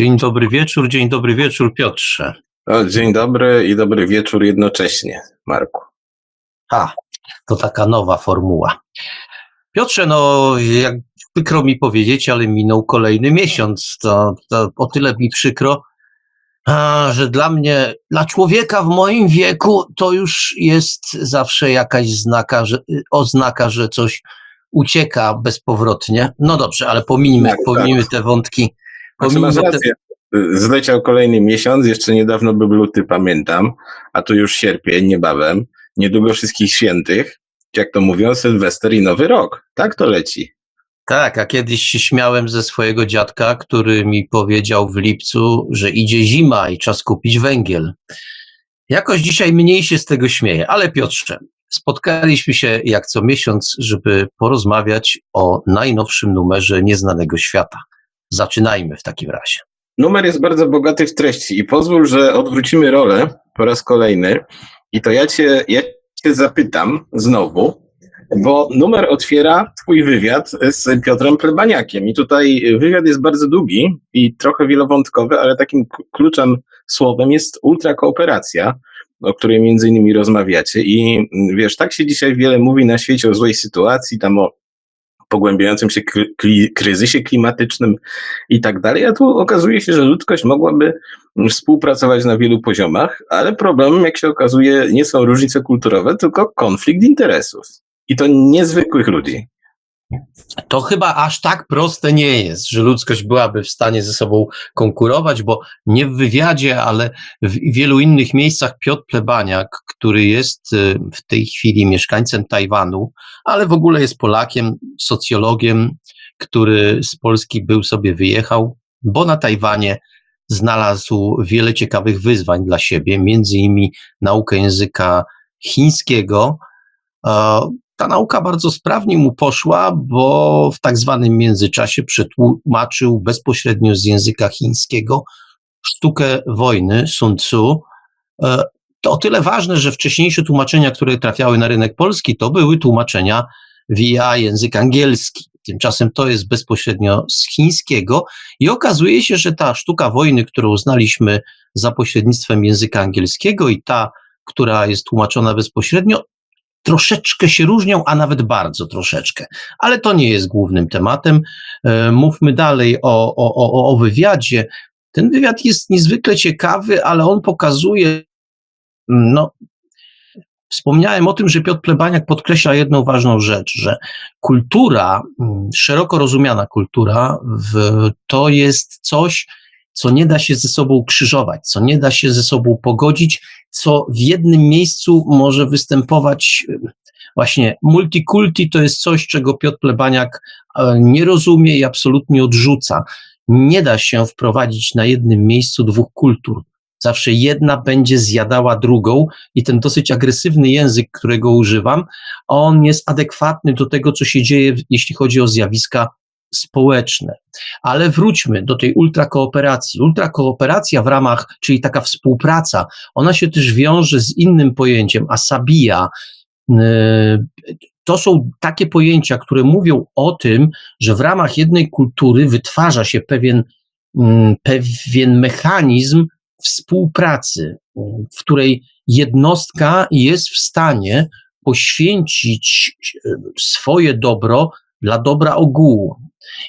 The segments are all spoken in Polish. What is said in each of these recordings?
Dzień dobry wieczór, dzień dobry wieczór Piotrze. O, dzień dobry i dobry wieczór jednocześnie, Marku. A, to taka nowa formuła. Piotrze, no jak przykro mi powiedzieć, ale minął kolejny miesiąc. To, to o tyle mi przykro, a, że dla mnie, dla człowieka w moim wieku, to już jest zawsze jakaś znaka, że, oznaka, że coś ucieka bezpowrotnie. No dobrze, ale pominijmy, Tak, tak. te wątki. Pominijmy te. Zleciał kolejny miesiąc, jeszcze niedawno był luty, pamiętam, a tu już sierpień, niebawem. Niedługo wszystkich świętych, jak to mówią, Sylwester i Nowy Rok. Tak to leci. Tak, a kiedyś się śmiałem ze swojego dziadka, który mi powiedział w lipcu, że idzie zima i czas kupić węgiel. Jakoś dzisiaj mniej się z tego śmieję, ale Piotrze, spotkaliśmy się jak co miesiąc, żeby porozmawiać o najnowszym numerze Nieznanego Świata. Zaczynajmy w takim razie. Numer jest bardzo bogaty w treści i pozwól, że odwrócimy rolę po raz kolejny. I to ja cię, ja cię zapytam znowu, bo numer otwiera twój wywiad z Piotrem Plebaniakiem. I tutaj wywiad jest bardzo długi i trochę wielowątkowy, ale takim kluczem słowem jest ultrakooperacja, o której między innymi rozmawiacie. I mm, wiesz, tak się dzisiaj wiele mówi na świecie o złej sytuacji, tam o pogłębiającym się kry- kryzysie klimatycznym i tak dalej, a tu okazuje się, że ludzkość mogłaby współpracować na wielu poziomach, ale problemem, jak się okazuje, nie są różnice kulturowe, tylko konflikt interesów. I to niezwykłych ludzi. To chyba aż tak proste nie jest, że ludzkość byłaby w stanie ze sobą konkurować, bo nie w wywiadzie, ale w wielu innych miejscach Piotr Plebaniak, który jest y, w tej chwili mieszkańcem Tajwanu, ale w ogóle jest Polakiem, socjologiem, który z Polski był sobie wyjechał, bo na Tajwanie znalazł wiele ciekawych wyzwań dla siebie, między innymi naukę języka chińskiego. E, ta nauka bardzo sprawnie mu poszła, bo w tak zwanym międzyczasie przetłumaczył bezpośrednio z języka chińskiego sztukę wojny Sun Tzu. To o tyle ważne, że wcześniejsze tłumaczenia, które trafiały na rynek polski, to były tłumaczenia via język angielski. Tymczasem to jest bezpośrednio z chińskiego i okazuje się, że ta sztuka wojny, którą znaliśmy za pośrednictwem języka angielskiego i ta, która jest tłumaczona bezpośrednio, troszeczkę się różnią, a nawet bardzo troszeczkę. Ale to nie jest głównym tematem. E, Mówmy dalej o, o, o, o wywiadzie. Ten wywiad jest niezwykle ciekawy, ale on pokazuje, no, wspomniałem o tym, że Piotr Plebaniak podkreśla jedną ważną rzecz, że kultura, mm, szeroko rozumiana kultura, to jest coś, co nie da się ze sobą krzyżować, co nie da się ze sobą pogodzić, co w jednym miejscu może występować y, właśnie multikulti to jest coś, czego Piotr Plebaniak e, nie rozumie i absolutnie odrzuca. Nie da się wprowadzić na jednym miejscu dwóch kultur. Zawsze jedna będzie zjadała drugą i ten dosyć agresywny język, którego używam, on jest adekwatny do tego, co się dzieje, jeśli chodzi o zjawiska społeczne. Ale wróćmy do tej ultrakooperacji. Ultrakooperacja w ramach, czyli taka współpraca, ona się też wiąże z innym pojęciem, asabija. Yy, To są takie pojęcia, które mówią o tym, że w ramach jednej kultury wytwarza się pewien, mm, pewien mechanizm współpracy, w której jednostka jest w stanie poświęcić e, swoje dobro dla dobra ogółu.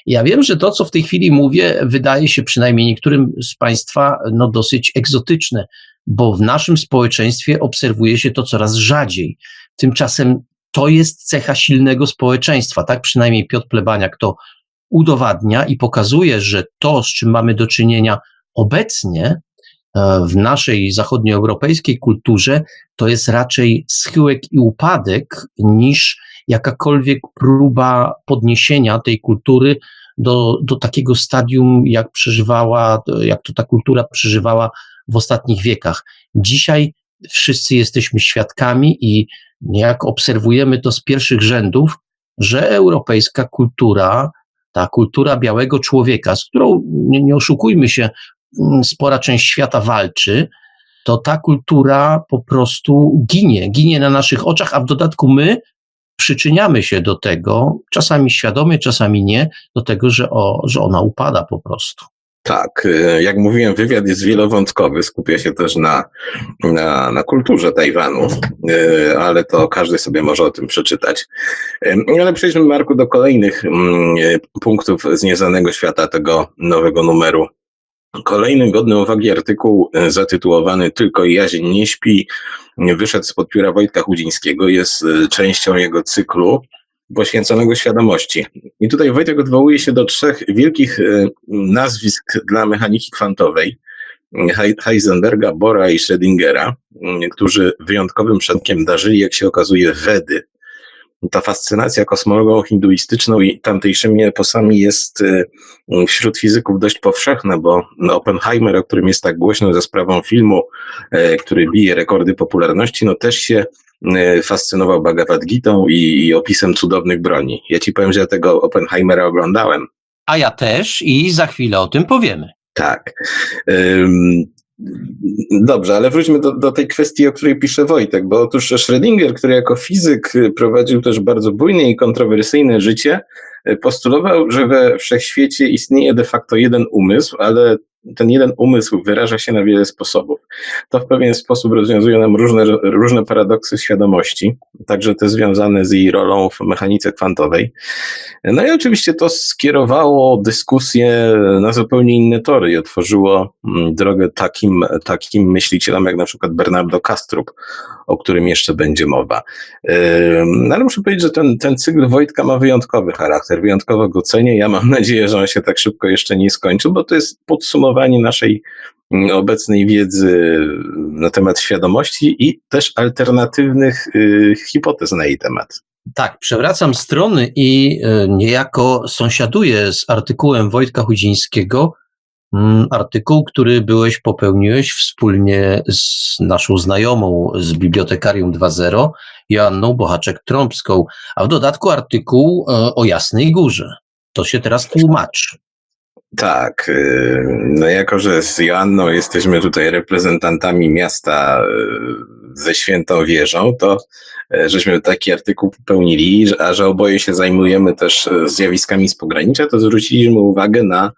Ja wiem, że to, co w tej chwili mówię, wydaje się przynajmniej niektórym z Państwa no, dosyć egzotyczne, bo w naszym społeczeństwie obserwuje się to coraz rzadziej. Tymczasem to jest cecha silnego społeczeństwa. Tak przynajmniej Piotr Plebaniak to udowadnia i pokazuje, że to, z czym mamy do czynienia obecnie w naszej zachodnioeuropejskiej kulturze, to jest raczej schyłek i upadek niż jakakolwiek próba podniesienia tej kultury do, do takiego stadium, jak przeżywała, jak to ta kultura przeżywała w ostatnich wiekach. Dzisiaj wszyscy jesteśmy świadkami i jak obserwujemy to z pierwszych rzędów, że europejska kultura, ta kultura białego człowieka, z którą, nie, nie oszukujmy się, spora część świata walczy, to ta kultura po prostu ginie, ginie na naszych oczach, a w dodatku my przyczyniamy się do tego, czasami świadomie, czasami nie, do tego, że, o, że ona upada po prostu. Tak, y, jak mówiłem, wywiad jest wielowątkowy, skupia się też na, na, na kulturze Tajwanu, y, ale to każdy sobie może o tym przeczytać. Y, Ale przejdźmy, Marku, do kolejnych mm, punktów z nieznanego świata tego nowego numeru. Kolejny godny uwagi artykuł y, zatytułowany Tylko jazień nie śpi, y, wyszedł spod pióra Wojtka Chudzińskiego, jest y, częścią jego cyklu poświęconego świadomości. I tutaj Wojtek odwołuje się do trzech wielkich e, nazwisk dla mechaniki kwantowej. Hei- Heisenberga, Bora i Schrödingera, którzy wyjątkowym przodkiem darzyli, jak się okazuje, Wedy. Ta fascynacja kosmologią hinduistyczną i tamtejszymi eposami jest e, wśród fizyków dość powszechna, bo Oppenheimer, o którym jest tak głośno za sprawą filmu, e, który bije rekordy popularności, no też się fascynował Bhagavad Gitą i, i opisem cudownych broni. Ja ci powiem, że ja tego Oppenheimera oglądałem. A ja też i za chwilę o tym powiemy. Tak. Dobrze, ale wróćmy do, do tej kwestii, o której pisze Wojtek, bo otóż Schrödinger, który jako fizyk prowadził też bardzo bujne i kontrowersyjne życie, postulował, że we wszechświecie istnieje de facto jeden umysł, ale ten jeden umysł wyraża się na wiele sposobów. To w pewien sposób rozwiązuje nam różne, różne paradoksy świadomości, także te związane z jej rolą w mechanice kwantowej. No i oczywiście to skierowało dyskusję na zupełnie inne tory i otworzyło mm, drogę takim, takim myślicielom jak na przykład Bernardo Kastrup, o którym jeszcze będzie mowa. No ale muszę powiedzieć, że ten, ten cykl Wojtka ma wyjątkowy charakter, wyjątkowo go cenię. Ja mam nadzieję, że on się tak szybko jeszcze nie skończy, bo to jest podsumowanie naszej mm, obecnej wiedzy na temat świadomości i też alternatywnych y, hipotez na jej temat. Tak, przewracam strony i e, niejako sąsiaduję z artykułem Wojtka Chudzińskiego, mm, artykuł, który byłeś, popełniłeś wspólnie z naszą znajomą z Bibliotekarium 2.0, Joanną Bochaczek-Trąbską, a w dodatku artykuł e, o Jasnej Górze. To się teraz tłumaczy. Tak, y, no jako, że z Joanną jesteśmy tutaj reprezentantami miasta y, ze Świętą Wieżą, to y, żeśmy taki artykuł popełnili, a że oboje się zajmujemy też zjawiskami z pogranicza, to zwróciliśmy uwagę na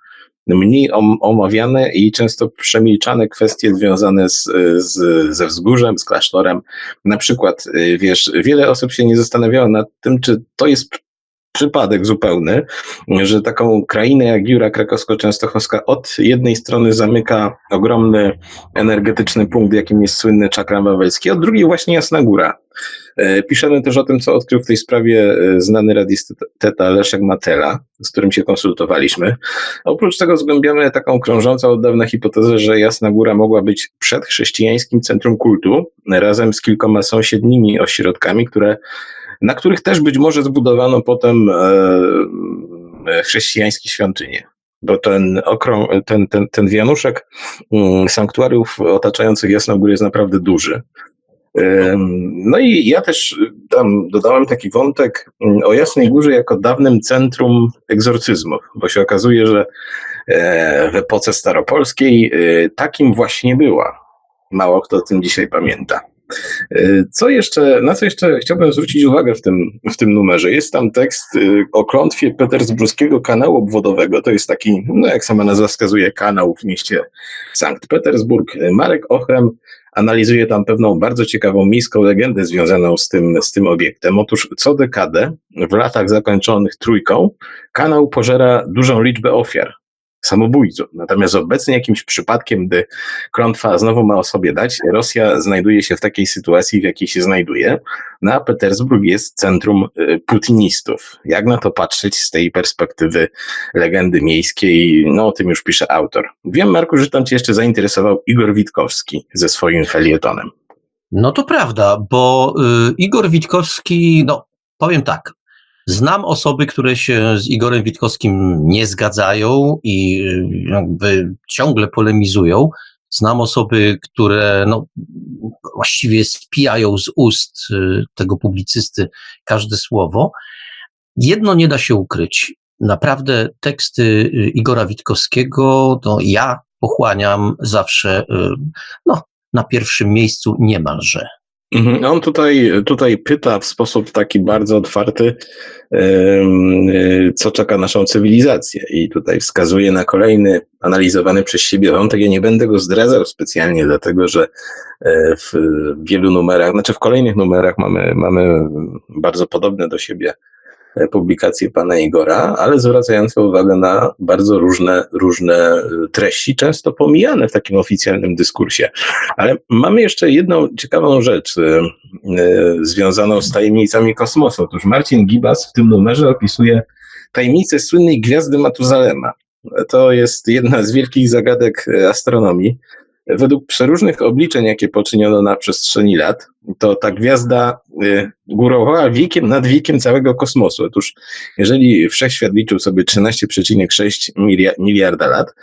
mniej om- omawiane i często przemilczane kwestie związane z, z, ze wzgórzem, z klasztorem. Na przykład, wiesz, wiele osób się nie zastanawiało nad tym, czy to jest przypadek zupełny, że taką krainę jak Jura Krakowsko-Częstochowska od jednej strony zamyka ogromny energetyczny punkt, jakim jest słynny czakram wawelski, od drugiej właśnie Jasna Góra. E, Piszemy też o tym, co odkrył w tej sprawie e, znany radiesteta Leszek Matela, z którym się konsultowaliśmy. Oprócz tego zgłębiamy taką krążącą od dawna hipotezę, że Jasna Góra mogła być przedchrześcijańskim centrum kultu, razem z kilkoma sąsiednimi ośrodkami, które na których też być może zbudowano potem e, e, chrześcijańskie świątynie. Bo ten, okrą, ten, ten, ten wianuszek mm, sanktuariów otaczających Jasną Górę jest naprawdę duży. No i ja też tam dodałem taki wątek mm, o Jasnej Górze jako dawnym centrum egzorcyzmów, bo się okazuje, że e, w epoce staropolskiej takim właśnie była. Mało kto o tym dzisiaj pamięta. Y, Co jeszcze, na co jeszcze chciałbym zwrócić uwagę w tym, w tym numerze? Jest tam tekst y, o klątwie petersburskiego kanału obwodowego. To jest taki, no jak sama nazwa wskazuje, kanał w mieście Sankt Petersburg. Marek Ochrem analizuje tam pewną bardzo ciekawą miejską legendę związaną z tym, z tym obiektem. Otóż co dekadę, w latach zakończonych trójką, kanał pożera dużą liczbę ofiar samobójców. Natomiast obecnie jakimś przypadkiem, gdy klątwa znowu ma o sobie dać, Rosja znajduje się w takiej sytuacji, w jakiej się znajduje, no a Petersburg jest centrum y, putinistów. Jak na to patrzeć z tej perspektywy legendy miejskiej? No o tym już pisze autor. Wiem, Marku, że tam cię jeszcze zainteresował Igor Witkowski ze swoim felietonem. No to prawda, bo y, Igor Witkowski, no powiem tak, znam osoby, które się z Igorem Witkowskim nie zgadzają i y, jakby ciągle polemizują. Znam osoby, które no, właściwie spijają z ust y, tego publicysty każde słowo. Jedno nie da się ukryć. Naprawdę teksty y, Igora Witkowskiego, to ja pochłaniam zawsze no, na pierwszym miejscu niemalże. Mhm. On tutaj, tutaj pyta w sposób taki bardzo otwarty, y, co czeka naszą cywilizację. I tutaj wskazuje na kolejny analizowany przez siebie wątek. Ja nie będę go zdradzał specjalnie, dlatego że e, w wielu numerach, znaczy w kolejnych numerach mamy, mamy bardzo podobne do siebie e, publikacje pana Igora, ale zwracające uwagę na bardzo różne, różne e, treści, często pomijane w takim oficjalnym dyskursie. Ale mamy jeszcze jedną ciekawą rzecz y, związaną z tajemnicami kosmosu. Otóż Marcin Gibas w tym numerze opisuje tajemnicę słynnej gwiazdy Matuzalema. To jest jedna z wielkich zagadek astronomii. Według przeróżnych obliczeń, jakie poczyniono na przestrzeni lat, to ta gwiazda y, górowała wiekiem nad wiekiem całego kosmosu. Otóż, jeżeli wszechświat liczył sobie 13,6 milia- miliarda lat,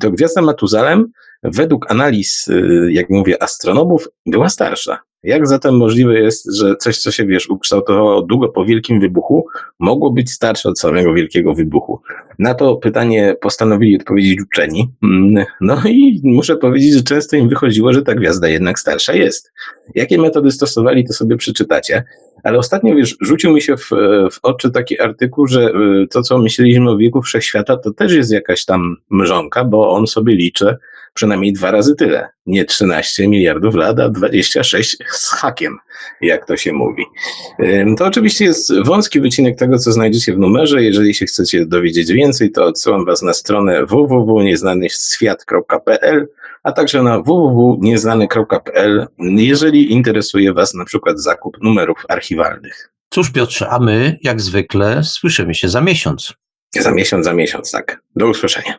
to gwiazda Matuzalem według analiz, y, jak mówię, astronomów, była starsza. Jak zatem możliwe jest, że coś, co się, wiesz, ukształtowało długo po wielkim wybuchu, mogło być starsze od samego wielkiego wybuchu? Na to pytanie postanowili odpowiedzieć uczeni. Mm, No i muszę powiedzieć, że często im wychodziło, że ta gwiazda jednak starsza jest. Jakie metody stosowali, to sobie przeczytacie. Ale ostatnio, wiesz, rzucił mi się w, w oczy taki artykuł, że y, to, co myśleliśmy o wieku wszechświata, to też jest jakaś tam mrzonka, bo on sobie liczy przynajmniej dwa razy tyle. Nie 13 miliardów lat, a 26 z hakiem, jak to się mówi. To oczywiście jest wąski wycinek tego, co znajdziecie w numerze. Jeżeli się chcecie dowiedzieć więcej, to odsyłam Was na stronę www.nieznanyświat.pl, a także na www.nieznany.pl, jeżeli interesuje Was na przykład zakup numerów archiwalnych. Cóż, Piotrze, a my, jak zwykle, słyszymy się za miesiąc. Za miesiąc, za miesiąc, tak. Do usłyszenia.